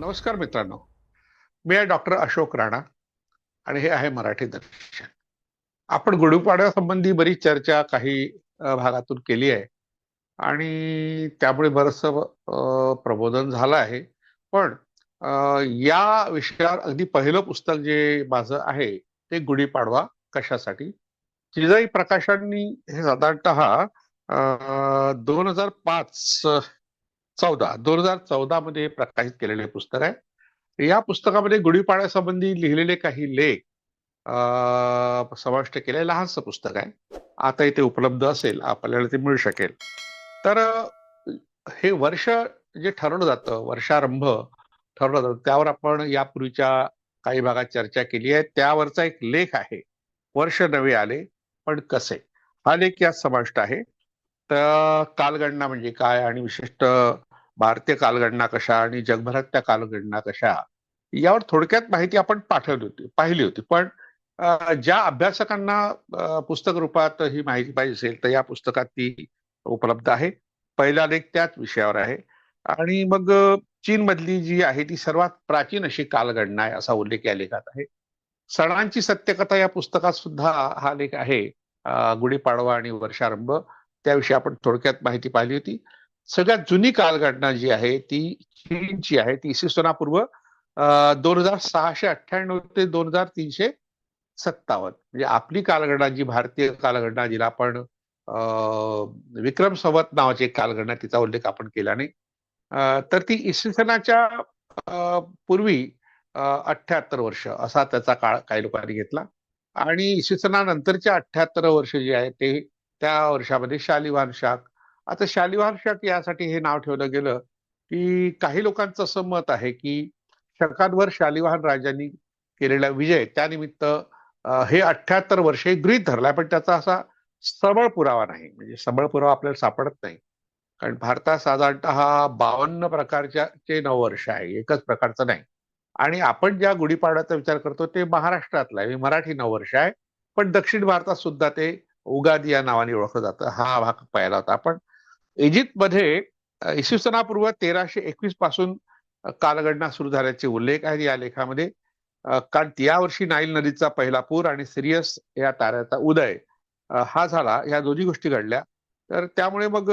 नमस्कार मित्रांनो. मी आहे डॉक्टर अशोक राणा आणि हे आहे मराठी दर्शन. आपण गुढीपाड्यासंबंधी बरीच चर्चा काही भागातून केली आहे. आणि त्यामुळे बरंचसं प्रबोधन झालं आहे. पण या विषयावर अगदी पहिलं पुस्तक जे माझं आहे ते गुढीपाडवा कशासाठी? जिजाई प्रकाशांनी हे साधारणतः दोन हजार पाच चौदा दोन हजार चौदा मध्ये प्रकाशित केलेले पुस्तक आहे. या पुस्तकामध्ये गुढीपाड्यासंबंधी लिहिलेले काही लेख समाविष्ट केले लहानसं पुस्तक आहे. आता इथे उपलब्ध असेल आपल्याला ते मिळू शकेल. तर हे वर्ष जे ठरवलं जातं वर्षारंभ ठरवलं जातं त्यावर आपण यापूर्वीच्या काही भागात चर्चा केली आहे. त्यावरचा एक लेख आहे वर्ष नवे आले पण कसे? हा लेख यात समाविष्ट आहे. तर कालगणना म्हणजे काय आणि विशिष्ट भारतीय कालगणना कशा आणि जगभरातल्या कालगणना कशा यावर थोडक्यात माहिती आपण पाठवली होती पाहिली होती. पण ज्या अभ्यासकांना पुस्तक रूपात ही माहिती पाहिजे असेल तर या पुस्तकात ती उपलब्ध आहे. पहिला लेख त्याच विषयावर आहे. आणि मग चीनमधली चीन मधली जी आहे ती सर्वात प्राचीन अशी कालगणना आहे असा उल्लेख या लेखात आहे. सणांची सत्यकथा या पुस्तकात सुद्धा हा लेख आहे. गुढीपाडवा आणि वर्षारंभ त्याविषयी आपण थोडक्यात माहिती पाहिली होती. सगळ्यात जुनी कालघटना जी आहे ती चीनची आहे. ती इसवी सनापूर्व दोन हजार सहाशे अठ्ठ्याण्णव ते दोन हजार तीनशे सत्तावन्न. म्हणजे आपली कालगणना जी भारतीय कालगणना जिला आपण अं, विक्रम संवत नावाची एक कालगणना तिचा उल्लेख आपण केला नाही. तर ती इसवी सनाच्या अं, पूर्वी अठ्ठ्याहत्तर वर्ष असा त्याचा काळ काही लोकांनी घेतला. आणि इसवी सनानंतरच्या अठ्ठ्याहत्तर वर्ष जे आहे ते त्या वर्षामध्ये शालिवान शाख आता शालिवार शक यासाठी हे नाव ठेवलं गेलं की काही लोकांचं असं मत आहे की शकांवर शालिवाहन राजांनी केलेला विजय त्यानिमित्त हे अठ्ठ्याहत्तर वर्षे गृहित धरलाय पण त्याचा असा सबळ पुरावा नाही. म्हणजे सबळ पुरावा आपल्याला सापडत नाही. कारण भारतात साधारणतः बावन्न प्रकारच्या चे नववर्ष आहे एकच प्रकारचं नाही. आणि आपण ज्या गुढीपाडव्याचा विचार करतो ते महाराष्ट्रातलं आहे मराठी नववर्ष आहे. पण दक्षिण भारतात सुद्धा ते उगादी या नावाने ओळखलं जातं. हा भाग पाहिला होता आपण. इजिप्तमध्ये इसवी सनापूर्व तेराशे एकवीसपासून कालगणना सुरू झाल्याचे उल्लेख आहेत. या लेखामध्ये कारण या वर्षी नाईल नदीचा पहिला पूर आणि सिरियस या ताऱ्याचा उदय हा झाला. या दोन्ही गोष्टी घडल्या. तर त्यामुळे मग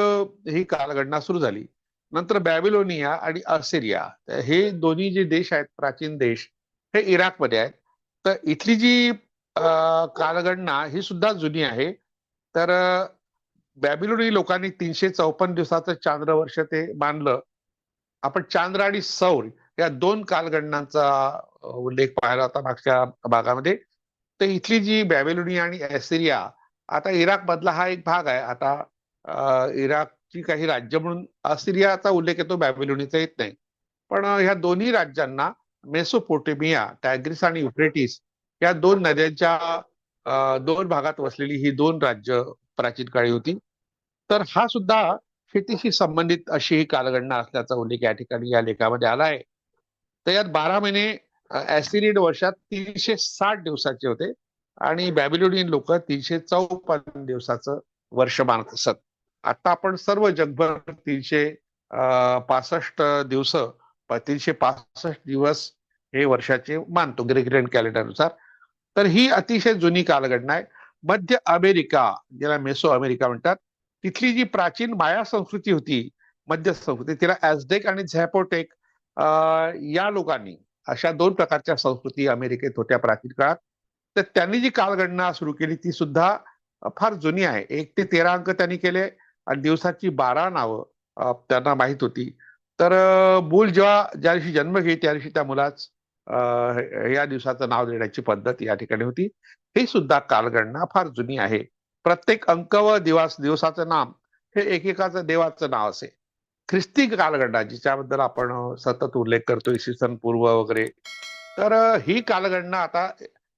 ही कालगणना सुरू झाली. नंतर बॅबिलोनिया आणि असेरिया. हे दोन्ही जे देश आहेत प्राचीन देश हे इराकमध्ये आहेत. तर इथली जी कालगणना ही सुद्धा जुनी आहे. तर बॅबिलोनी लोकांनी तीनशे चौपन्न दिवसाचं चांद्र वर्ष ते मानलं. आपण चांद्र आणि सौर या दोन कालगणनांचा उल्लेख पाहिला होता मागच्या भागामध्ये. तर इथली जी बॅबिलोनी आणि ॲसिरिया आता इराक मधला हा एक भाग आहे. आता इराकची काही राज्य म्हणून असिरियाचा उल्लेख येतो बॅबिलोनीचा येत नाही. पण ह्या दोन्ही राज्यांना मेसोपोटेमिया टॅग्रिस आणि युफ्रेटिस या दोन नद्यांच्या दोन भागात वसलेली ही दोन राज्य प्राचीन काळी होती. तर हा सुद्धा शेतीशी संबंधित अशी ही कालगणना असल्याचा उल्लेख या ठिकाणी या लेखामध्ये आला आहे. तर यात बारा महिने ऍसिरिड वर्षात तीनशे साठ दिवसाचे होते आणि बॅबिलोनियन लोक तीनशे चौपन्न दिवसाचं वर्ष मानत असत. आता आपण सर्व जगभर तीनशे पासष्ट दिवस तीनशे पासष्ट दिवस हे वर्षाचे मानतो ग्रेग्रियन कॅलेंडरनुसार. तर ही अतिशय जुनी कालगणना आहे. मध्य अमेरिका ज्याला मेसो अमेरिका म्हणतात तिथली जी प्राचीन माया संस्कृती होती मध्य संस्कृती तिला ऍझडेक आणि झॅपोटेक या लोकांनी अशा दोन प्रकारच्या संस्कृती अमेरिकेत होत्या प्राचीन काळात. तर त्यांनी जी कालगणना सुरू केली ती सुद्धा फार जुनी आहे. एक ते तेरा अंक त्यांनी केले आणि दिवसाची बारा नावं त्यांना माहीत होती. तर मूल जेव्हा ज्या दिवशी जन्म घेईल त्या दिवशी त्या मुलाच या दिवसाचं नाव देण्याची पद्धत या ठिकाणी होती. ही सुद्धा कालगणना फार जुनी आहे. प्रत्येक अंक व दिवस दिवसाचं नाम हे एकेकाचं देवाचं नाव असे. ख्रिस्ती कालगणना जिच्याबद्दल आपण सतत उल्लेख करतो इसवी सन पूर्व वगैरे. तर ही कालगणना आता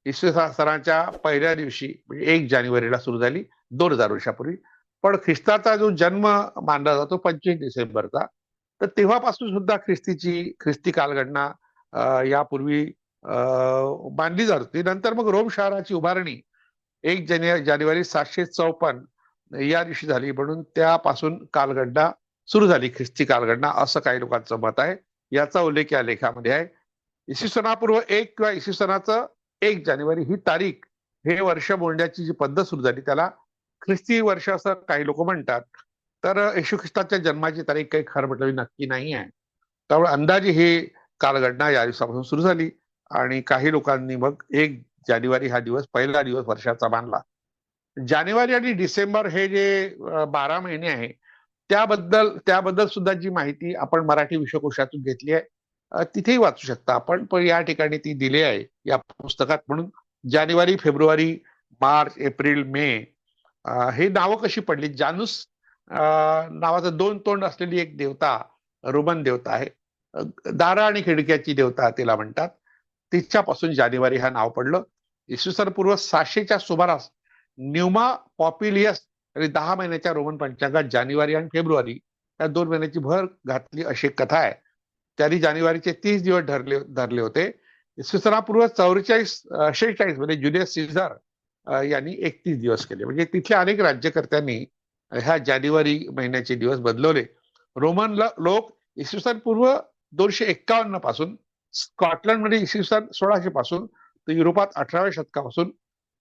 इसवी सणाच्या पहिल्या दिवशी म्हणजे एक जानेवारीला सुरू झाली दोन हजार वर्षापूर्वी. पण ख्रिस्ताचा जो जन्म मानला जातो पंचवीस डिसेंबरचा तर तेव्हापासून सुद्धा ख्रिस्तीची ख्रिस्ती कालगणना यापूर्वी मानली जात होती. नंतर मग रोम शहराची उभारणी एक जानेवारी जानेवारी सातशे चौपन्न या दिवशी झाली म्हणून त्यापासून कालगणना सुरू झाली. ख्रिस्ती कालगणना असं काही लोकांचं मत आहे. याचा उल्लेख या लेखामध्ये आहे. इसवी सनापूर्व एक किंवा इसवी सणाचं एक जानेवारी ही तारीख हे वर्ष बोलण्याची जी पद्धत सुरू झाली त्याला ख्रिस्ती वर्ष असं काही लोक म्हणतात. तर येशू ख्रिस्ताच्या जन्माची तारीख काही खरं म्हटलं नक्की नाही आहे. त्यामुळे अंदाजे ही कालगणना या दिवसापासून सुरू झाली आणि काही लोकांनी मग एक जानेवारी हा दिवस पहिला दिवस वर्षाचा मानला. जानेवारी आणि डिसेंबर हे जे बारा महिने आहे त्याबद्दल त्याबद्दल सुद्धा जी माहिती आपण मराठी विश्वकोशातून घेतली आहे तिथेही वाचू शकता आपण. पण या ठिकाणी ती दिली आहे या पुस्तकात. म्हणून जानेवारी फेब्रुवारी मार्च एप्रिल मे हे नावं कशी पडली? जानूस नावाचं दोन तोंड असलेली एक देवता रोमन देवता आहे. दारा आणि खिडक्याची देवता तिला म्हणतात. तिच्यापासून जानेवारी हा नाव पडलं. इसवी सन पूर्व सहाशेच्या सुमारास न्यूमा पॉप्युलियस आणि दहा महिन्याच्या रोमन पंचांगात जानेवारी आणि फेब्रुवारी या दोन महिन्याची भर घातली अशी कथा आहे. त्यांनी जानेवारीचे तीस दिवस धरले धरले होते. इसवी सनापूर्व चौवेचाळीस शेहेचाळीसमध्ये जुलियस सीझर यांनी एकतीस दिवस केले. म्हणजे तिथल्या अनेक राज्यकर्त्यांनी ह्या जानेवारी महिन्याचे दिवस बदलवले. रोमन लोक इसवी सन पूर्व दोनशे एक्कावन्नपासून स्कॉटलंडमध्ये इसवी सन सोळाशे पासून तर युरोपात अठराव्या शतकापासून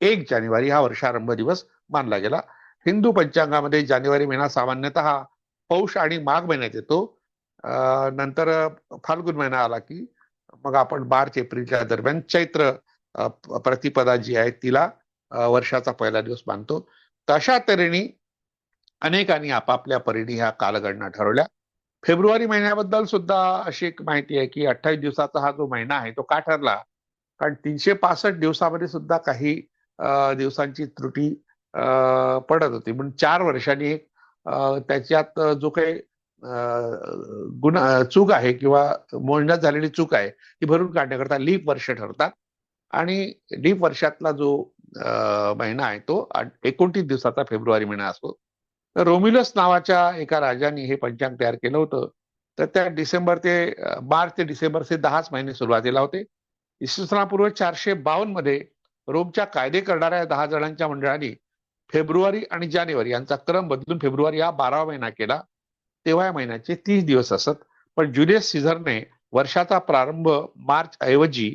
एक जानेवारी हा वर्षारंभ दिवस मानला गेला. हिंदू पंचांगामध्ये जानेवारी महिना सामान्यतः पौष आणि माघ महिन्यात येतो. नंतर फाल्गुन महिना आला की मग आपण मार्च एप्रिलच्या दरम्यान चैत्र प्रतिपदा जी आहे तिला वर्षाचा पहिला दिवस मानतो. तशा तऱ्हेने अनेकांनी आपापल्या परीने ह्या कालगणना ठरवल्या. फेब्रुवारी महिन्याबद्दल सुद्धा अशी एक माहिती आहे की अठ्ठावीस दिवसाचा हा जो महिना आहे तो का ठरला? कारण तीनशे पासष्ट दिवसामध्ये सुद्धा काही दिवसांची त्रुटी पडत होती. म्हणून चार वर्षांनी एक त्याच्यात जो काही गुन्हा चूक आहे किंवा मोजण्यात झालेली चूक आहे ती भरून काढण्याकरता लीप वर्ष ठरतात. आणि लीप वर्षातला जो महिना आहे तो एकोणतीस दिवसाचा फेब्रुवारी महिना असतो. तर रोमिलस नावाच्या एका राजाने हे पंचांग तयार केलं होतं. तर त्या डिसेंबर ते मार्च ते डिसेंबरचे दहाच महिने सुरुवातीला होते. इसवी चारशे बावन्नमध्ये रोमच्या कायदे करणाऱ्या दहा जणांच्या मंडळाने फेब्रुवारी आणि जानेवारी यांचा क्रम बदलून फेब्रुवारी हा बारावा महिना केला. तेव्हा या महिन्याचे तीस दिवस असत. पण जुलियस सीझरने वर्षाचा प्रारंभ मार्च ऐवजी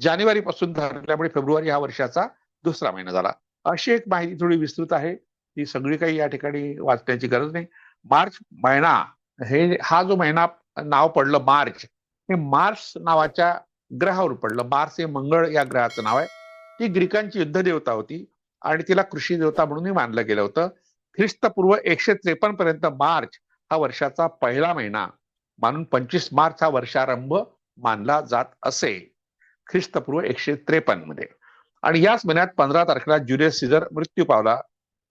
जानेवारी पासून धरल्यामुळे फेब्रुवारी हा वर्षाचा दुसरा महिना झाला. अशी एक माहिती थोडी विस्तृत आहे. ती सगळी काही या ठिकाणी वाचण्याची गरज नाही. मार्च महिना हे हा जो महिना नाव पडलं मार्च हे मार्स नावाच्या ग्रहावर पडलं. मार्च हे मंगळ या ग्रहाचं नाव आहे. ती ग्रीकांची युद्ध देवता होती आणि तिला कृषी देवता म्हणूनही मानलं गेलं होतं. ख्रिस्तपूर्व एकशे त्रेपन्न पर्यंत मार्च हा वर्षाचा पहिला महिना मानून पंचवीस मार्च हा वर्षारंभ मानला जात असे. ख्रिस्तपूर्व एकशे त्रेपन्नमध्ये. आणि याच महिन्यात पंधरा तारखेला ज्युलियस सीझर मृत्यू पावला.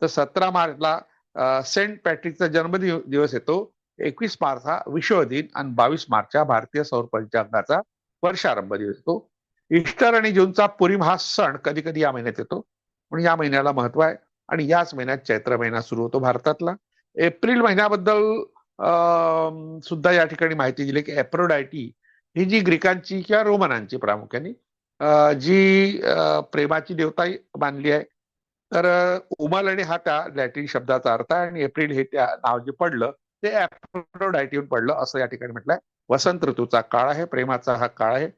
तर सतरा मार्चला सेंट पॅट्रिकचा जन्मदिव दिवस येतो. एकवीस मार्च हा विश्व दिन आणि बावीस मार्चच्या भारतीय सौर पंचांगाचा वर्षारंभ दिवस येतो. इस्टर आणि जूनचा पुरीम हा सण कधी कधी या महिन्यात येतो. म्हणून या महिन्याला महत्त्व आहे आणि याच महिन्यात चैत्र महिना सुरू होतो भारतातला. एप्रिल महिन्याबद्दल सुद्धा या ठिकाणी माहिती दिली की एप्रोडायटी ही जी ग्रीकांची किंवा रोमनांची प्रामुख्याने जी प्रेमाची देवता मानली आहे तर उमाल आणि हा त्या लॅटिन शब्दाचा अर्थ आहे आणि एप्रिल हे त्या नाव जे पडलं ते एप्रोडायटीहून पडलं असं या ठिकाणी म्हटलंय. वसंत ऋतूचा काळ आहे प्रेमाचा हा काळ आहे.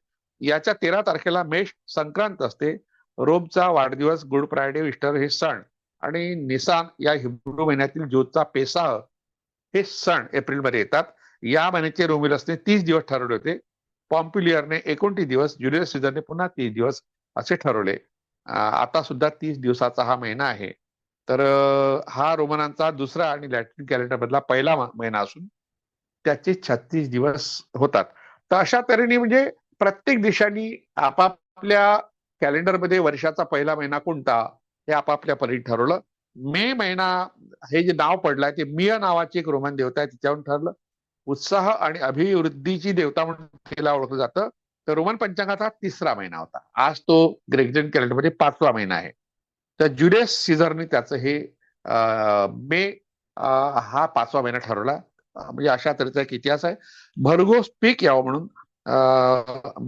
याच्या तेरा तारखेला मेष संक्रांत असते. रोमचा वाढदिवस गुड फ्रायडे इस्टर हे सण. आणि निसान या हिब्रू महिन्यातील ज्योतचा पेसाह हे सण एप्रिलमध्ये येतात. या महिन्याचे रोमिलसने तीस दिवस ठरवले होते. पॉम्पिलियरने एकोणतीस दिवस ज्युलियस सीझरने पुन्हा तीस दिवस असे ठरवले. आता सुद्धा तीस दिवसाचा हा महिना आहे. तर हा रोमनांचा दुसरा आणि लॅटिन कॅलेंडर मधला पहिला महिना असून त्याचे छत्तीस दिवस होतात. तर अशा तऱ्हेने म्हणजे प्रत्येक देशांनी आपापल्या कॅलेंडरमध्ये वर्षाचा पहिला महिना कोणता हे आपापल्या परी ठरवलं. मे महिना हे जे नाव पडलंय ते मिय नावाची एक रोमन देवता आहे तिच्यावरून ठरलं. उत्साह आणि अभिवृद्धीची देवता म्हणून तिला ओळखलं जातं. तर रोमन पंचांगाचा तिसरा महिना होता. आज तो ग्रेगजन कॅलेंडरमध्ये म्हणजे पाचवा महिना आहे. तर जुलियस सीझरने त्याचं हे मे हा पाचवा महिना ठरवला. म्हणजे अशा तऱ्हेचा एक इतिहास आहे. भरघोस पीक यावं म्हणून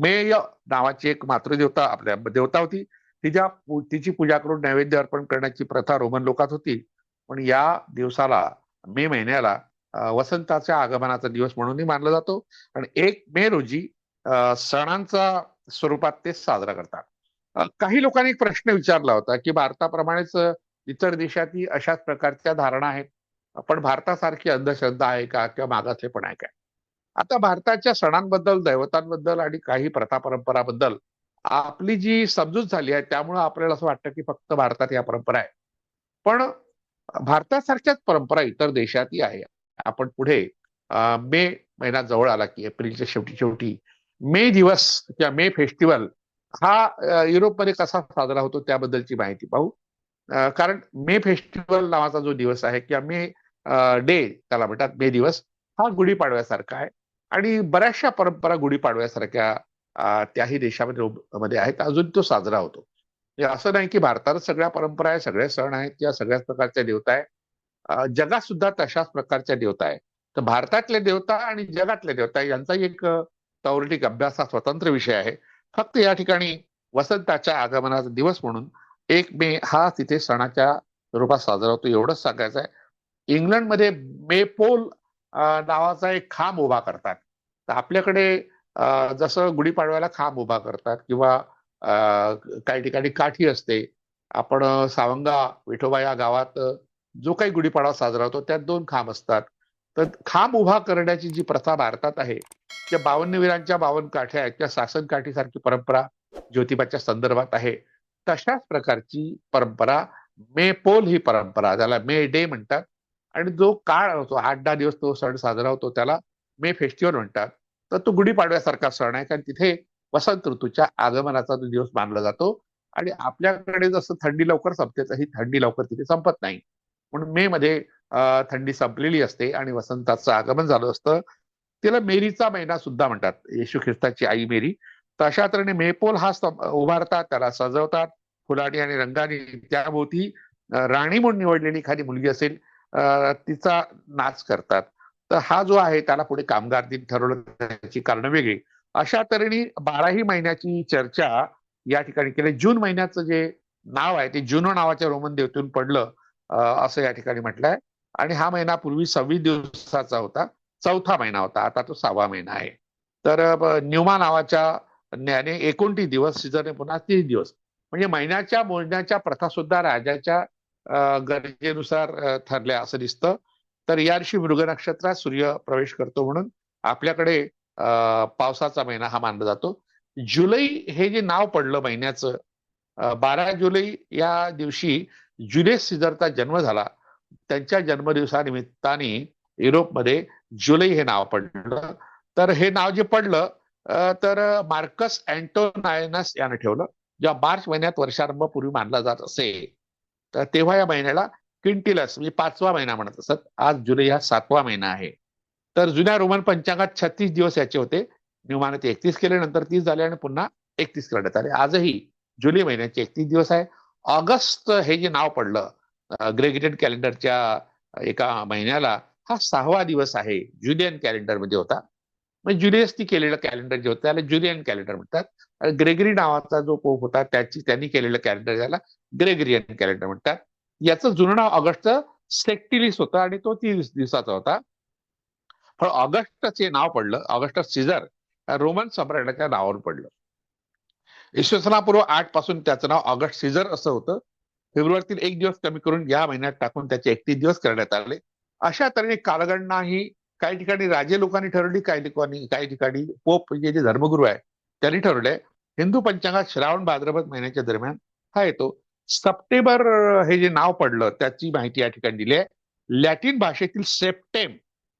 मेय नावाची एक मातृदेवता आपल्या देवता होती. तिच्या तिची पूजा करून नैवेद्य अर्पण करण्याची प्रथा रोमन लोकात होती. पण या दिवसाला मे महिन्याला वसंताच्या आगमनाचा दिवस म्हणूनही मानला जातो. आणि एक मे रोजी सणांचा स्वरूपात ते साजरा करतात. काही लोकांनी एक प्रश्न विचारला होता की भारताप्रमाणेच इतर देशातही अशाच प्रकारच्या धारणा आहेत? पण भारतासारखी अंधश्रद्धा आहे का किंवा मागासलेपण आहे काय आता भारताच्या सणांबद्दल दैवतांबद्दल आणि काही प्रथा परंपराबद्दल आपली जी समजूत झाली आहे त्यामुळं आपल्याला असं वाटतं की फक्त भारतात या परंपरा आहे पण भारतासारख्याच परंपरा इतर देशातही आहे. आपण पुढे मे महिना जवळ आला की एप्रिलच्या शेवटी शेवटी मे दिवस किंवा मे फेस्टिवल हा युरोपमध्ये कसा साजरा होतो त्याबद्दलची माहिती पाहू. कारण मे फेस्टिवल नावाचा जो दिवस आहे किंवा मे डे त्याला म्हणतात मे दिवस हा गुढीपाडव्यासारखा आहे. आणि बऱ्याचशा परंपरा गुढीपाडव्यासारख्या त्याही देशामध्ये मध्ये आहेत. अजून तो साजरा होतो. म्हणजे असं नाही की भारतात सगळ्या परंपरा आहे सगळे सण आहेत किंवा सगळ्याच प्रकारच्या देवता आहे जगात सुद्धा तशाच प्रकारच्या देवता आहे तर भारतातले देवता आणि जगातले देवता यांचा एक तौरटिक अभ्यास हा स्वतंत्र विषय आहे. फक्त या ठिकाणी वसंताच्या आगमनाचा दिवस म्हणून एक मे हा तिथे सणाच्या रूपात साजरा होतो एवढंच सांगायचं आहे. इंग्लंडमध्ये मेपोल नावाचा एक खांब उभा करतात. तर आपल्याकडे जसं गुढीपाडव्याला खांब उभा करतात किंवा काही ठिकाणी काठी असते. आपण सावंगा विठोबा या गावात जो काही गुढीपाडवा साजरा होतो त्यात दोन खांब असतात. तर खांब उभा करण्याची जी प्रथा भारतात आहे त्या बावन्नवीरांच्या बावन काठ्या आहेत त्या सासन काठीसारखी परंपरा ज्योतिबाच्या संदर्भात आहे. तशाच प्रकारची परंपरा मे पोल ही परंपरा त्याला मे डे म्हणतात. आणि जो काळ होतो आठ दहा दिवस तो सण साजरा होतो त्याला मे फेस्टिवल म्हणतात. तर तो गुढीपाडव्यासारखा सण आहे कारण तिथे वसंत ऋतूच्या आगमनाचा तो दिवस मानला जातो. आणि आपल्याकडे जसं थंडी लवकर संपते तशी थंडी लवकर तिथे संपत नाही. म्हणून मे मध्ये थंडी संपलेली असते आणि वसंताचं आगमन झालं असतं. तिला मेरीचा महिना सुद्धा म्हणतात. येशू ख्रिस्ताची आई मेरी. तर अशा तऱ्हेने मेपोल हा उभारतात त्याला सजवतात. फुलानी आणि रंगाने त्याभोवती राणी म्हणून निवडलेली एखादी मुलगी असेल तिचा नाच करतात. तर हा जो आहे त्याला पुढे कामगार दिन ठरवलं त्याची कारण वेगळी. अशा तऱ्हेने बाराही महिन्याची चर्चा या ठिकाणी केली. जून महिन्याचं जे नाव आहे ते जुनो नावाच्या रोमन देवतून पडलं असं या ठिकाणी म्हटलंय. आणि हा महिना पूर्वी सव्वीस दिवसाचा होता. चौथा महिना होता. आता तो सहावा महिना आहे. तर न्यूमा नावाच्या न्याने एकोणतीस दिवस सीझरने पुन्हा तीस दिवस. म्हणजे महिन्याच्या मोजण्याच्या प्रथा सुद्धा राजाच्या गरजेनुसार ठरल्या असं दिसतं. तर या दिवशी मृग नक्षत्रात सूर्य प्रवेश करतो म्हणून आपल्याकडे पावसाचा महिना हा मानला जातो. जुलै हे जे नाव पडलं महिन्याचं बारा जुलै या दिवशी जुलेस सीझरचा जन्म झाला. त्यांच्या जन्मदिवसानिमित्ताने युरोपमध्ये जुलै हे नाव पडलं. तर हे नाव जे पडलं तर मार्कस अँटोनायनस यानं ठेवलं. जेव्हा मार्च महिन्यात वर्षारंभ पूर्वी मानला जात असे तर तेव्हा या महिन्याला क्विंटिलस म्हणजे पाचवा महिना म्हणत असत. आज जुलै हा सातवा महिना आहे. तर जुन्या रोमन पंचांगात छत्तीस दिवस याचे होते. न्यूमाने ते एकतीस केले नंतर तीस झाले आणि पुन्हा एकतीस करण्यात आले. आजही जुलै महिन्याचे एकतीस दिवस आहे. ऑगस्ट हे जे नाव पडलं ग्रेगेटेड कॅलेंडरच्या एका महिन्याला हा सहावा दिवस आहे. ज्युलियन कॅलेंडरमध्ये होता. म्हणजे जुलियसनी केलेलं कॅलेंडर जे होतं त्याला ज्युलियन कॅलेंडर म्हणतात. ग्रेगरी नावाचा जो पोप होता त्याची त्यांनी केलेलं कॅलेंडर त्याला ग्रेगरियन कॅलेंडर म्हणतात. याचं जुनं नाव ऑगस्ट सेक्टिलिस होतं आणि तो तीस दिवसाचा होता. पण ऑगस्टचे नाव पडलं ऑगस्ट सीझर रोमन सम्राटाच्या नावावर पडलं. इसवी आठपासून त्याचं नाव ऑगस्ट सीझर असं होतं. फेब्रुवारीतील एक दिवस कमी करून या महिन्यात टाकून त्याचे एकतीस दिवस करण्यात आले. अशा तऱ्हेने कालगणना ही काही ठिकाणी राजे लोकांनी ठरवली काही लोकांनी काही ठिकाणी पोप म्हणजे जे धर्मगुरू आहे त्यांनी ठरवले. हिंदू पंचांगात श्रावण भाद्रपद महिन्याच्या दरम्यान हा येतो. सप्टेंबर हे जे नाव पडलं त्याची माहिती या ठिकाणी दिली आहे. लॅटिन भाषेतील सेप्टेम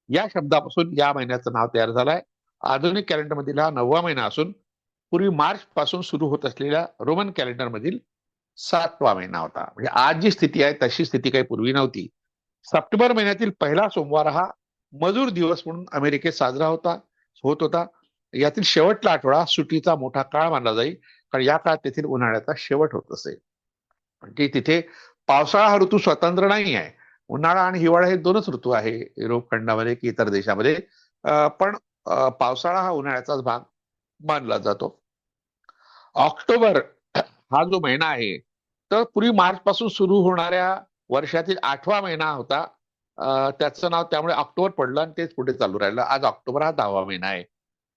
या शब्दापासून या महिन्याचं नाव तयार झालंय. आधुनिक कॅलेंडर मधील हा नववा महिना असून पूर्वी मार्च पासून सुरू होत असलेल्या रोमन कॅलेंडर मधील सातवा महिना होता. म्हणजे आज जी स्थिती आहे तशी स्थिती काही पूर्वी नव्हती. सप्टेंबर महिन्यातील पहिला सोमवार हा मजूर दिवस म्हणून अमेरिकेत साजरा होता होत होता. यातील शेवटला आठवडा सुटीचा मोठा काळ मानला जाईल कारण या काळात तेथील उन्हाळ्याचा शेवट होत असे. म्हणजे तिथे पावसाळा हा ऋतू स्वतंत्र नाही आहे. उन्हाळा आणि हिवाळा हे दोनच ऋतू आहे युरोप खंडामध्ये की इतर देशामध्ये. पण पावसाळा हा उन्हाळ्याचाच भाग मानला जातो. ऑक्टोबर हा जो महिना आहे तर पूर्वी मार्च पासून सुरू होणाऱ्या वर्षातील आठवा महिना होता. त्याचं नाव त्यामुळे ऑक्टोबर पडलं आणि तेच पुढे चालू राहिलं. आज ऑक्टोबर हा दहावा महिना आहे.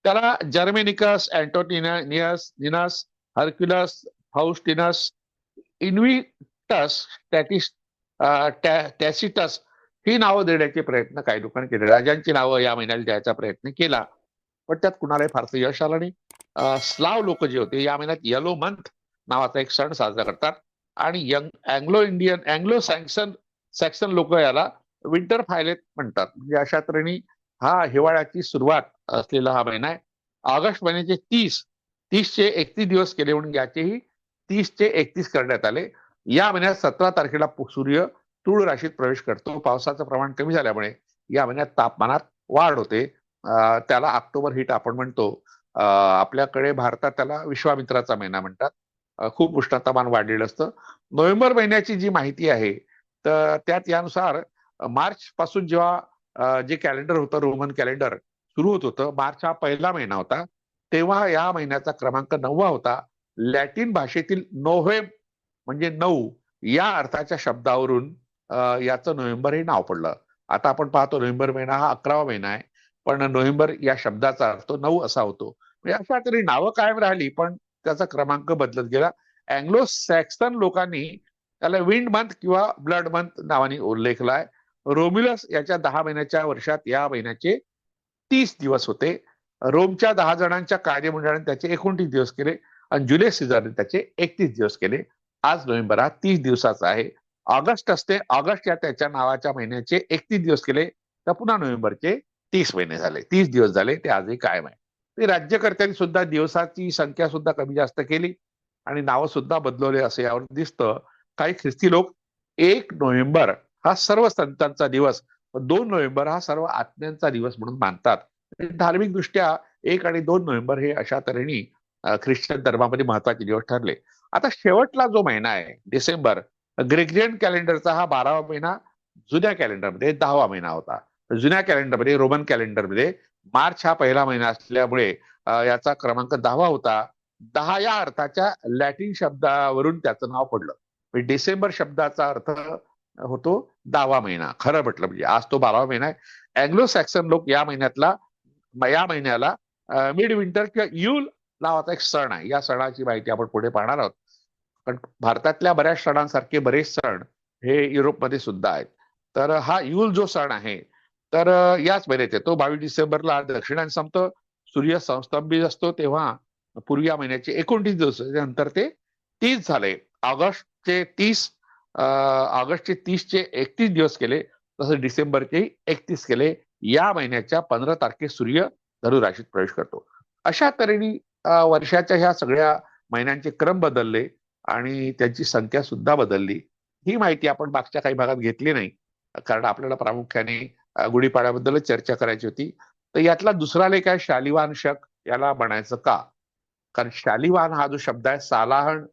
त्याला जर्मेनिकस अँटोटिनियस निनस हर्क्युलस फाउस्टिनस इन्व्हिटस टॅटिस टॅसिटस ही नावं देण्याचे प्रयत्न काही लोकांनी केले राजांची नावं या महिन्याला द्यायचा प्रयत्न केला. पण त्यात कुणालाही फारसं यश आलं नाही. स्लाव लोक जे होते या महिन्यात येलो मंथ नावाचा एक सण साजरा करतात. आणि young Anglo Indian Anglo Saxon Saxon लोक याला विंटर फायलेट म्हणतात. म्हणजे अशा तऱ्हेने हा हिवाळ्याची सुरुवात असलेला हा महिना आहे. ऑगस्ट महिन्याचे तीस तीसचे एकतीस दिवस केले म्हणून याचेही तीसचे एकतीस करण्यात आले. या महिन्यात सतरा तारखेला सूर्य तुळ राशीत प्रवेश करतो. पावसाचं प्रमाण कमी झाल्यामुळे या महिन्यात तापमानात वाढ होते. त्याला ऑक्टोबर हिट आपण म्हणतो. आपल्याकडे भारतात त्याला विश्वामित्राचा महिना म्हणतात. खूप उष्णतामान वाढलेलं असतं. नोव्हेंबर महिन्याची जी माहिती आहे तर त्यात यानुसार मार्च पासून जेव्हा जे कॅलेंडर होतं रोमन कॅलेंडर सुरू होत होतं मार्च हा पहिला महिना होता तेव्हा या महिन्याचा क्रमांक नववा होता. लॅटिन भाषेतील नोव्हेम म्हणजे नऊ या अर्थाच्या शब्दावरून याचं नोव्हेंबर हे नाव पडलं. आता आपण पाहतो नोव्हेंबर महिना हा अकरावा महिना आहे पण नोव्हेंबर या शब्दाचा अर्थ नऊ असा होतो. म्हणजे अशा तरी नावं कायम राहिली पण त्याचा क्रमांक बदलत गेला. अँग्लो सॅक्सन लोकांनी त्याला विंड मंथ किंवा ब्लड मंथ नावाने उल्लेखलाय. रोमिलस याच्या दहा महिन्याच्या वर्षात या महिन्याचे तीस दिवस होते. रोमच्या दहा जणांच्या कार्यमंडळाने त्याचे एकोणतीस दिवस केले आणि जुलियस सीझरने त्याचे एकतीस दिवस केले. आज नोव्हेंबर हा तीस दिवसाचा आहे. ऑगस्ट असते. ऑगस्ट या त्याच्या नावाच्या महिन्याचे एकतीस दिवस केले. तर पुन्हा नोव्हेंबरचे तीस महिने झाले. तीस दिवस झाले. ते आजही कायम आहे. राज्यकर्त्यांनी सुद्धा दिवसाची संख्या सुद्धा कमी जास्त केली आणि नावं सुद्धा बदलवले असे यावर दिसतं. काही ख्रिस्ती लोक एक नोव्हेंबर हा सर्व संतांचा दिवस दोन नोव्हेंबर हा सर्व आत्म्यांचा दिवस म्हणून मानतात. धार्मिक दृष्ट्या एक आणि दोन नोव्हेंबर हे अशा तऱ्हेने ख्रिश्चन धर्मामध्ये महत्त्वाचे दिवस ठरले. आता शेवटला जो महिना आहे डिसेंबर ग्रेग्रियन कॅलेंडरचा हा बारावा महिना जुन्या कॅलेंडरमध्ये दहावा महिना होता. जुन्या कॅलेंडरमध्ये रोमन कॅलेंडरमध्ये मार्च हा पहिला महिना असल्यामुळे याचा क्रमांक दहावा होता. दहा या अर्थाच्या लॅटिन शब्दावरून त्याचं नाव पडलं. म्हणजे डिसेंबर शब्दाचा अर्थ होतो दहावा महिना. खरं म्हटलं म्हणजे आज तो बारावा महिना आहे. अँग्लो सॅक्सन लोक या महिन्यातला या महिन्याला मिड विंटर किंवा यूल नावाचा एक सण आहे. या सणाची माहिती आपण पुढे पाहणार आहोत. पण भारतातल्या बऱ्याच सणांसारखे बरेच सण हे युरोपमध्ये सुद्धा आहेत. तर हा यूल जो सण आहे तर याच महिन्यात येतो. बावीस डिसेंबरला दक्षिणायन संपतं. सूर्य संस्तंभित असतो तेव्हा पूर्वी या महिन्याचे एकोणतीस दिवस नंतर ते तीस झाले. ऑगस्टचे तीस ऑगस्टचे तीसचे एकतीस दिवस केले तसं डिसेंबरचे एकतीस केले. या महिन्याच्या पंधरा तारखे सूर्य धनुराशीत प्रवेश करतो. अशा तऱ्हेने वर्षाच्या ह्या सगळ्या महिन्यांचे क्रम बदलले आणि त्यांची संख्या सुद्धा बदलली. ही माहिती आपण मागच्या काही भागात घेतली नाही कारण आपल्याला प्रामुख्याने गुढीपाड्याबद्दलच चर्चा करायची होती. तर यातला दुसरा लेख आहे शालिवान शक याला बनायचं का? कारण शालिवान हा जो शब्द आहे सालाहन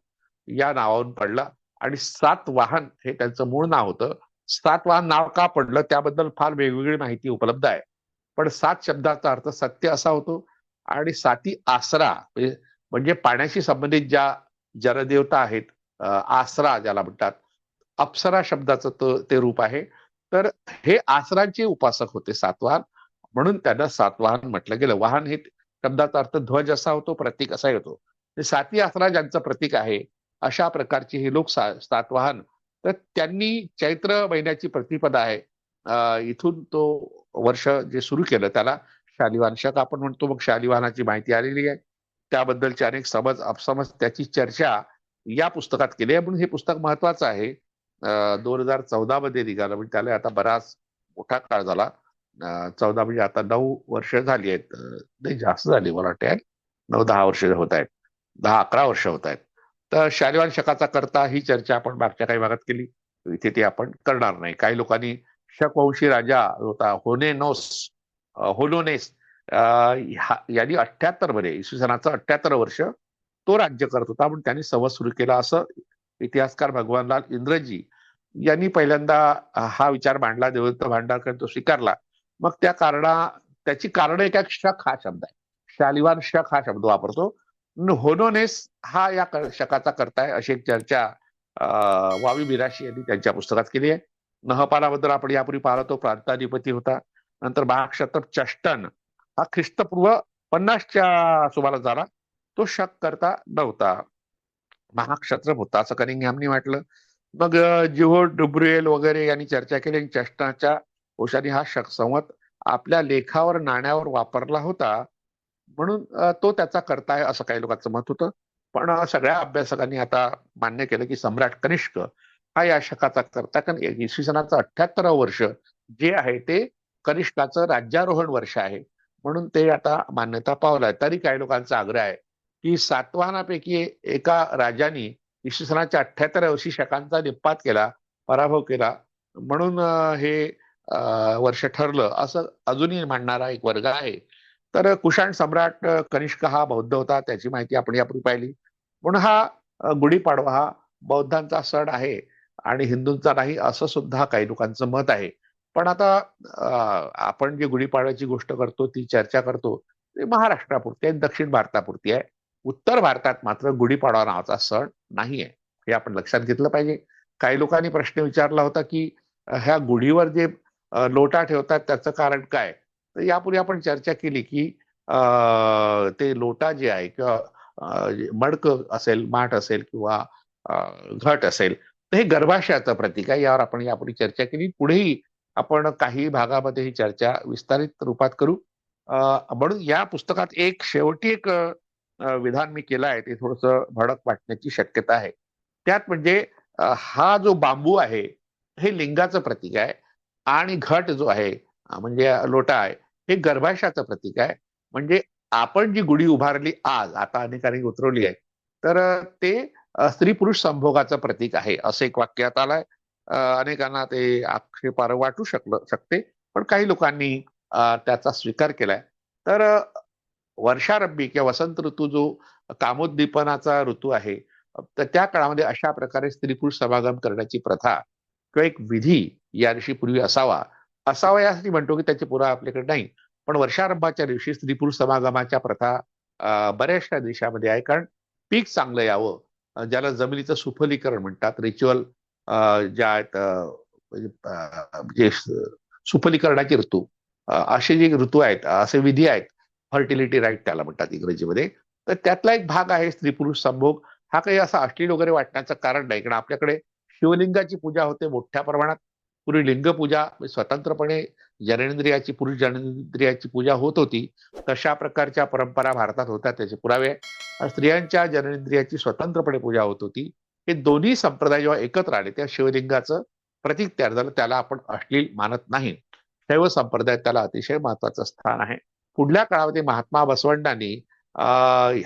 या नावावरून पडला. आणि सातवाहन हे त्यांचं मूळ नाव होतं. सातवाहन नाव का पडलं? त्याबद्दल फार वेगवेगळी माहिती उपलब्ध आहे. पण सात शब्दाचा अर्थ सत्य असा होतो. आणि साती आसरा म्हणजे-, म्हणजे पाण्याशी संबंधित ज्या जलदेवता आहेत आसरा ज्याला म्हणतात अप्सरा शब्दाचं ते रूप आहे. तर हे आसरांचे उपासक होते सातवाहन. म्हणून त्यांना सातवाहन म्हटलं गेलं. वाहन हे शब्दाचा अर्थ ध्वज असा होतो प्रतीक असा येतो. साती आसरा ज्यांचं प्रतीक आहे अशा प्रकारचे हे लोक सा- सातवाहन. तर त्यांनी चैत्र महिन्याची प्रतिपदा आहे. इथून तो वर्ष जे सुरू केलं त्याला शालिवान शक आपण म्हणतो. मग शालिवाहनाची माहिती आलेली आहे. त्याबद्दलचे अनेक समज अपसमज त्याची चर्चा या पुस्तकात केली आहे. म्हणून हे पुस्तक महत्वाचं आहे. दोन हजार चौदा मध्ये निघाला. म्हणजे त्याला आता बराच मोठा काळ झाला. चौदा म्हणजे आता नऊ वर्ष झाली आहेत. नाही जास्त झाली मला वाटते नऊ दहा वर्ष होत आहेत. दहा अकरा वर्ष होत आहेत. तर शालिवान शकाचा करता ही चर्चा आपण मागच्या काही भागात केली. इथे ती आपण करणार नाही. काही लोकांनी शकवंशी राजा होता होनेनोस होलोनेस अं, यांनी अठ्याहत्तरमध्ये इसवी सनाचं अठ्याहत्तर वर्ष तो राज्य करत होता. म्हणून त्यांनी संवत सुरू केला असं इतिहासकार भगवानलाल इंद्रजी यांनी पहिल्यांदा हा विचार मांडला देवदत्त भांडारकर तो स्वीकारला. मग त्या कारणा त्याची कारण एक शक हा शब्द आहे. शालिवान शक हा शब्द वापरतो. होनोनेस हा या शकाचा शकाचा करताय अशी एक चर्चा अं, वावी बिराशी यांनी त्यांच्या पुस्तकात केली आहे. नहपालाबद्दल आपण यापूर्वी पाहिला तो प्रांताधिपती होता. नंतर महाक्षत्रप चष्टन हा ख्रिस्तपूर्व पन्नासच्या सुमारास झाला. तो शक करता नव्हता. महाक्षत्रप होता असं कनिंगहॅमनी वाटलं? मग जिहो डुब्रुएल वगैरे यांनी चर्चा केली आणि चष्टाच्या ओशाने हा शक संवत आपल्या लेखावर नाण्यावर वापरला होता. म्हणून तो त्याचा करता आहे असं काही लोकांचं मत होतं. पण सगळ्या अभ्यासकांनी आता मान्य केलं की सम्राट कनिष्क हा या शकाचा करता कारण इसवी सनाचं अठ्याहत्तरावं वर्ष जे आहे ते कनिष्काचं राज्यारोहण वर्ष आहे. म्हणून ते आता मान्यता पावलं आहे तरी काही लोकांचा आग्रह आहे की सातवाहनापैकी एका राजानी इसवी सनाच्या अठ्याहत्तर वर्षी शकांचा निपात केला पराभव केला. म्हणून हे वर्ष ठरलं. असं अजूनही म्हणणारा एक वर्ग आहे. तर कुशाण सम्राट कनिष्क हा बौद्ध होता. त्याची माहिती आपण यापूर्वी पाहिली. म्हणून हा गुढीपाडवा हा बौद्धांचा सण आहे. आणि हिंदूंचा नाही असं सुद्धा काही लोकांचं मत आहे. पण आता आपण जी गुढीपाडव्याची गोष्ट करतो ती चर्चा करतो ते महाराष्ट्रापुरती आहे दक्षिण भारतापुरती आहे. उत्तर भारतात मात्र गुढीपाडवा नावाचा सण नाही आहे हे आपण लक्षात घेतलं पाहिजे. काही लोकांनी प्रश्न विचारला होता की ह्या गुढीवर जे लोटा ठेवतात त्याचं कारण काय? तर यापूर्वी आपण चर्चा केली की ते लोटा जे आहे किंवा मडक असेल माठ असेल किंवा घट असेल तर हे गर्भाशयाचं प्रतीक आहे. यावर आपण यापूर्वी चर्चा केली. पुढेही आपण काही भागामध्ये ही चर्चा विस्तारित रूपात करू. म्हणून या पुस्तकात एक शेवटी एक विधान मी केलं आहे ते थोडस भडक वाटण्याची शक्यता आहे. त्यात म्हणजे हा जो बांबू आहे हे लिंगाचं प्रतीक आहे आणि घट जो आहे म्हणजे लोटा आहे हे गर्भाशयाचं प्रतीक आहे. म्हणजे आपण जी गुढी उभारली आज आता अनेकांनी उतरवली आहे तर ते स्त्री पुरुष संभोगाचं प्रतीक आहे असं एक वाक्यात आलंय. अनेकांना ते आक्षेपार वाटू शकलं शकते पण काही लोकांनी त्याचा स्वीकार केलाय. तर वर्षारंभी किंवा वसंत ऋतू जो कामोद्दीपनाचा ऋतू आहे तर त्या काळामध्ये अशा प्रकारे स्त्री पुरुष समागम करण्याची प्रथा किंवा एक विधी या दिवशी पूर्वी असावा असावा यासाठी म्हणतो की त्याचे पुरा आपल्याकडे नाही. पण वर्षारंभाच्या दिवशी स्त्री पुरुष समागमाच्या प्रथा बऱ्याचशा देशामध्ये आहे. कारण पीक चांगलं यावं ज्याला जमिनीचं सुफलीकरण म्हणतात रिच्युअल ज्या आहेत म्हणजे, म्हणजे सुफलीकरणाचे ऋतू असे जे ऋतू आहेत असे विधी आहेत फर्टिलिटी राईट त्याला म्हणतात इंग्रजीमध्ये. तर त्यातला एक भाग आहे स्त्री पुरुष संभोग. हा काही असा अश्लील वगैरे वाटण्याचं कारण नाही. कारण आपल्याकडे शिवलिंगाची पूजा होते मोठ्या प्रमाणात. पूर्वी लिंगपूजा म्हणजे स्वतंत्रपणे जननेंद्रियाची पुरुष जननेंद्रियाची पूजा होत होती. तशा प्रकारच्या परंपरा भारतात होत्या. त्याचे पुरावे स्त्रियांच्या जननेंद्रियाची स्वतंत्रपणे पूजा होत होती. हे दोन्ही संप्रदाय जेव्हा एकत्र आले त्या शिवलिंगाचं प्रतीक तयार झालं. त्याला आपण अश्लील मानत नाही. शैव संप्रदाय त्याला अतिशय महत्वाचं स्थान आहे. पुढल्या काळामध्ये महात्मा बसवंडांनी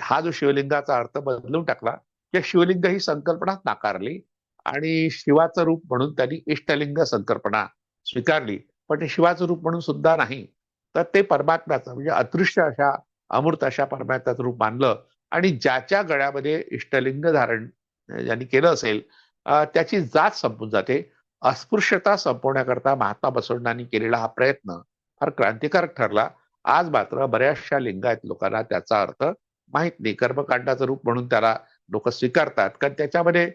हा जो शिवलिंगाचा अर्थ बदलून टाकला या शिवलिंग ही संकल्पना नाकारली आणि शिवाचं रूप म्हणून त्यांनी इष्टलिंग संकल्पना स्वीकारली. पण ते शिवाचं रूप म्हणून सुद्धा नाही. तर ते परमात्म्याचं म्हणजे अदृश्य अशा अमृत अशा परमात्म्याचं रूप मानलं आणि ज्याच्या गळ्यामध्ये इष्टलिंग धारण ज्यांनी केलं असेल त्याची जात संपून जाते. अस्पृश्यता संपवण्याकरता महात्मा बसवण्णांनी केलेला हा प्रयत्न फार क्रांतिकारक ठरला. आज मात्र बऱ्याचशा लिंगायत लोकांना त्याचा अर्थ माहीत नाही. कर्मकांडाचं रूप म्हणून त्याला लोक स्वीकारतात. कारण त्याच्यामध्ये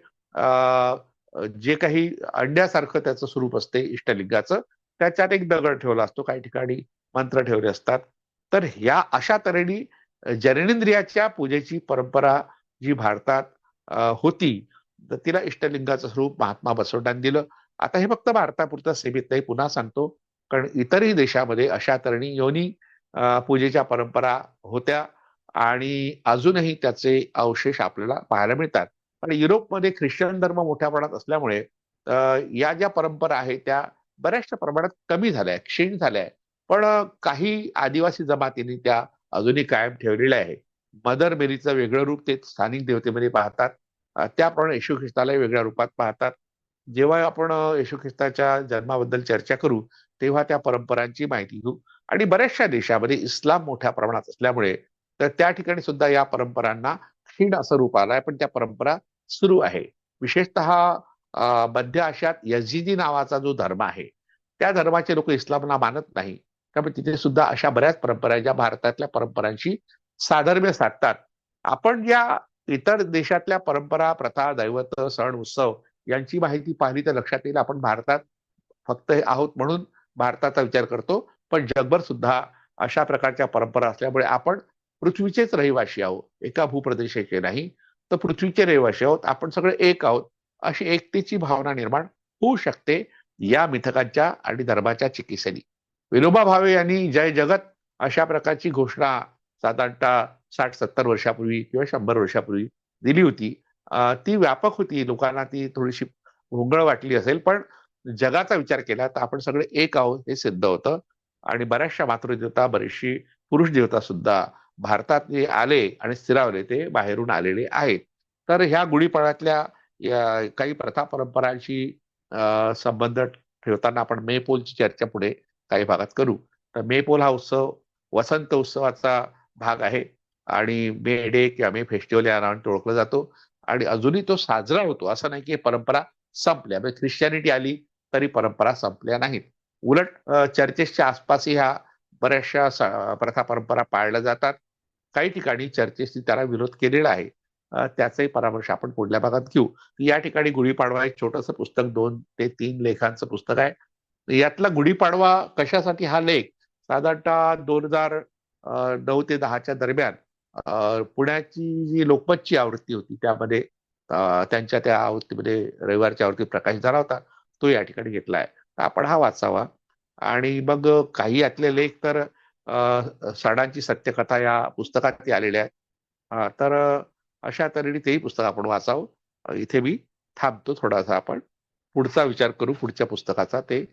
जे काही अंड्यासारखं त्याचं स्वरूप असते इष्टलिंगाचं त्याच्यात एक दगड ठेवला असतो. काही ठिकाणी मंत्र ठेवले असतात. तर ह्या अशा तऱ्हेने जननेंद्रियाच्या पूजेची परंपरा जी भारतात होती तर तिला इष्टलिंगाचं स्वरूप महात्मा बसवण्यात दिलं. आता हे फक्त भारतापुरतं सीमित नाही पुन्हा सांगतो. कारण इतरही देशामध्ये अशा तऱ्हेने योनी पूजेच्या परंपरा होत्या आणि अजूनही त्याचे अवशेष आपल्याला पाहायला मिळतात. पण युरोपमध्ये ख्रिश्चन धर्म मोठ्या प्रमाणात असल्यामुळे या ज्या परंपरा आहेत त्या बऱ्याचशा प्रमाणात कमी झाल्या क्षीण झाल्या. पण काही आदिवासी जमातींनी त्या अजूनही कायम ठेवलेल्या आहे मदर मेरीचं वेगळं रूप ते स्थानिक देवतेमध्ये पाहतात. त्याप्रमाणे येशू ख्रिस्ताला वेगळ्या रूपात पाहतात. जेव्हा आपण येशू ख्रिस्ताच्या जन्माबद्दल चर्चा करू तेव्हा त्या परंपरांची माहिती घेऊ. आणि बऱ्याचशा देशामध्ये इस्लाम मोठ्या प्रमाणात असल्यामुळे तर त्या ठिकाणी सुद्धा या परंपरांना क्षीण असं रूप आलंय. पण त्या परंपरा सुरू आहे. विशेषतः मध्य आशियात यझिदी नावाचा जो धर्म आहे त्या धर्माचे लोक इस्लामला मानत नाही. त्यामुळे तिथे सुद्धा अशा बऱ्याच परंपरा ज्या भारतातल्या परंपरांशी साधर्म्य साधतात. आपण ज्या इतर देशातल्या परंपरा प्रथा दैवत सण उत्सव यांची माहिती पाहिली तर लक्षात येईल आपण भारतात फक्त हे आहोत म्हणून भारताचा विचार करतो. पण जगभर सुद्धा अशा प्रकारच्या परंपरा असल्यामुळे आपण पृथ्वीचेच रहिवासी आहोत. एका भूप्रदेशाचे नाही तर पृथ्वीचे रहिवासी आहोत. आपण सगळे एक आहोत. अशी एकतेची भावना निर्माण होऊ शकते या मिथकांच्या आणि धर्माच्या चिकित्सेने. विनोबा भावे यांनी जय जगत अशा प्रकारची घोषणा साधारणतः साठ सत्तर वर्षापूर्वी किंवा शंभर वर्षापूर्वी दिली होती. ती व्यापक होती. लोकांना ती थोडीशी भोंगळ वाटली असेल. पण जगाचा विचार केला तर आपण सगळे एक आहोत हे सिद्ध होतं. आणि बऱ्याचशा मातृदेवता बरीचशी पुरुष देवता सुद्धा भारतात जे आले आणि स्थिरावले ते बाहेरून आलेले आहेत. तर ह्या गुढीपाड्यातल्या या काही प्रथा परंपरांशी संबंध ठेवताना आपण मेपोलची चर्चा पुढे काही भागात करू. तर मेपोल हा उत्सव वसंत उत्सवाचा भाग आहे आणि मे डे किंवा मे फेस्टिवल या नावाने ओळखला जातो आणि अजूनही तो साजरा होतो. असं नाही की परंपरा संपल्या म्हणजे ख्रिश्चॅनिटी आली तरी परंपरा संपल्या नाहीत. उलट चर्चेसच्या आसपासही ह्या बऱ्याचशा प्रथा परंपरा पाळल्या जातात. काही ठिकाणी चर्चेसनी त्याला विरोध केलेला आहे. त्याचाही परामर्श आपण पुढल्या भागात घेऊ. या ठिकाणी गुढीपाडवा एक छोटंसं पुस्तक दोन ते तीन लेखांचं पुस्तक आहे. यातला गुढीपाडवा कशासाठी हा लेख? साधारणतः दोन हजार नऊ ते दहाच्या दरम्यान पुण्याची जी लोकमतची आवृत्ती होती त्यामध्ये त्यांच्या त्या आवृत्तीमध्ये रविवारच्या आवृत्ती प्रकाशित झाला होता. तो या ठिकाणी घेतला आहे. आपण हा वाचावा. आणि मग काही यातले लेख तर सणांची सत्यकथा या पुस्तकात आलेल्या आहेत. तर अशा तऱ्हेने तेही पुस्तक आपण वाचावं. इथे मी थांबतो थोडासा आपण. पुढचा विचार करू पुढच्या पुस्तकाचा ते